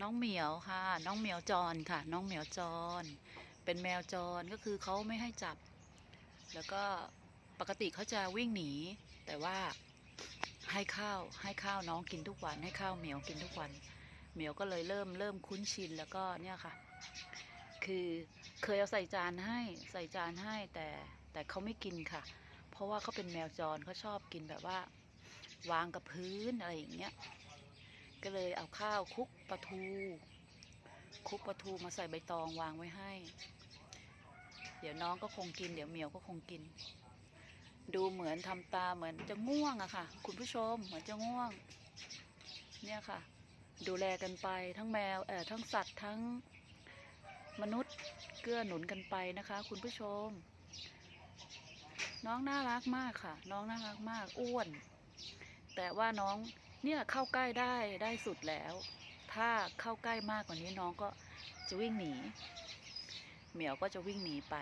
น้องเหมียวค่ะ น้องเหมียวจรค่ะ น้องเหมียวจร เป็นแมวจรก็คือเขาไม่ให้จับ แล้วก็ปกติเขาจะวิ่งหนี แต่ว่าให้ข้าวให้ข้าวน้องกินทุกวันให้ข้าวเหมียวกินทุกวัน เหมียวก็เลยเริ่มเริ่มคุ้นชินแล้วก็เนี่ยค่ะ คือเคยเอาใส่จานให้ใส่จานให้แต่แต่เขาไม่กินค่ะ เพราะว่าเขาเป็นแมวจรเขาชอบกินแบบว่าวางกับพื้นอะไรอย่างเงี้ย ก็เลยเอาข้าวคลุกปลาทูคลุกปลาทูมาใส่ใบตองวางไว้ให้ เดี๋ยวน้องก็คงกิน เดี๋ยวเหมียวก็คงกิน ดูเหมือนทำตาเหมือนจะง่วงอะค่ะ คุณผู้ชมเหมือนจะง่วง เนี่ยค่ะ ดูแลกันไปทั้งแมวเอ่อทั้งสัตว์ทั้งมนุษย์เกื้อหนุนกันไปนะคะ คุณผู้ชม น้องน่ารักมากค่ะ น้องน่ารักมากอ้วน แต่ว่าน้อง เนี่ยเข้าใกล้ได้ได้สุดแล้ว ถ้าเข้าใกล้มากกว่านี้น้องก็จะวิ่งหนี เหมียวก็จะวิ่งหนีไป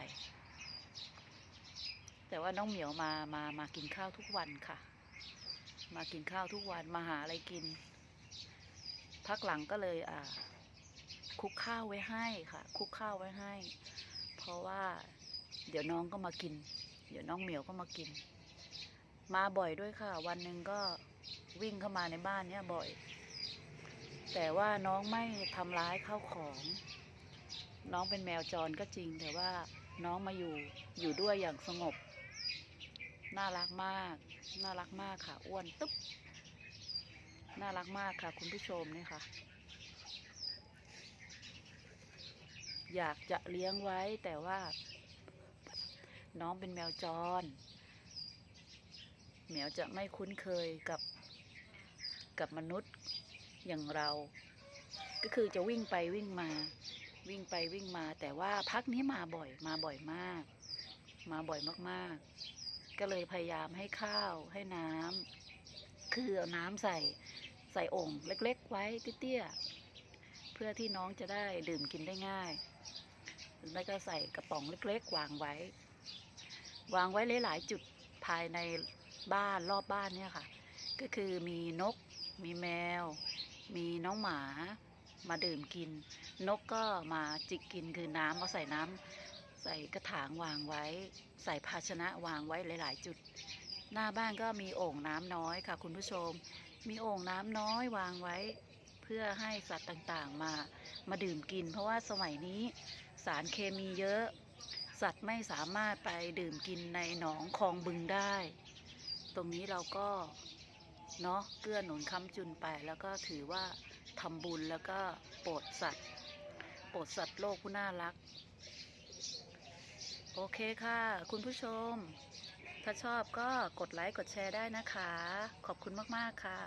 แต่ว่าน้องเหมียวมามามากินข้าวทุกวันค่ะ มากินข้าวทุกวันมาหาอะไรกิน พักหลังก็เลยอ่าคุกข้าวไว้ให้ค่ะ คุกข้าวไว้ให้ เพราะว่าเดี๋ยวน้องก็มากิน เดี๋ยวน้องเหมียวก็มากิน มาบ่อยด้วยค่ะ วันหนึ่งก็ วิ่งเข้ามาในบ้านเนี้ยบ่อย แต่ว่าน้องไม่ทำร้ายข้าวของ น้องเป็นแมวจรก็จริง แต่ว่าน้องมาอยู่อยู่ด้วยอย่างสงบ น่ารักมาก น่ารักมากค่ะอ้วนตุ๊บน่ารักมากค่ะ คุณผู้ชมนี่ค่ะ อยากจะเลี้ยงไว้แต่ว่า น้องเป็นแมวจร เหมียวจะไม่คุ้นเคยกับกับมนุษย์อย่างเรา ก็คือจะวิ่งไปวิ่งมา วิ่งไปวิ่งมา แต่ว่าพักนี้มาบ่อยมาบ่อยมาก มาบ่อยมากๆ ก็เลยพยายามให้ข้าวให้น้ำคือเอาน้ำใส่ใส่โอ่งเล็ก ๆ ไว้เตี้ยๆเพื่อที่น้องจะได้ดื่มกินได้ง่ายหรือไม่ก็ใส่กระป๋องเล็ก ๆ วางไว้ วางไว้หลายๆจุดภายใน บ้านรอบบ้านเนี่ยค่ะ ก็คือมีนก มีแมว มีน้องหมามาดื่มกิน นกก็มาจิกกินคือน้ำเอาใส่น้ำใส่กระถางวางไว้ ใส่ภาชนะวางไว้หลาย ๆ จุด หน้าบ้านก็มีโอ่งน้ำน้อยค่ะ คุณผู้ชม มีโอ่งน้ำน้อยวางไว้ เพื่อให้สัตว์ต่างๆมามาดื่มกิน เพราะว่าสมัยนี้สารเคมีเยอะ สัตว์ไม่สามารถไปดื่มกินในหนองคลองบึงได้ ตรงนี้เราก็เนาะเกื้อหนุนค้ำจุนไป แล้วก็ถือว่าทำบุญแล้วก็โปรดสัตว์ โปรดสัตว์โลกผู้น่ารัก โอเคค่ะ คุณผู้ชม ถ้าชอบก็กดไลค์กดแชร์ได้นะคะ ขอบคุณมาก ๆ ค่ะ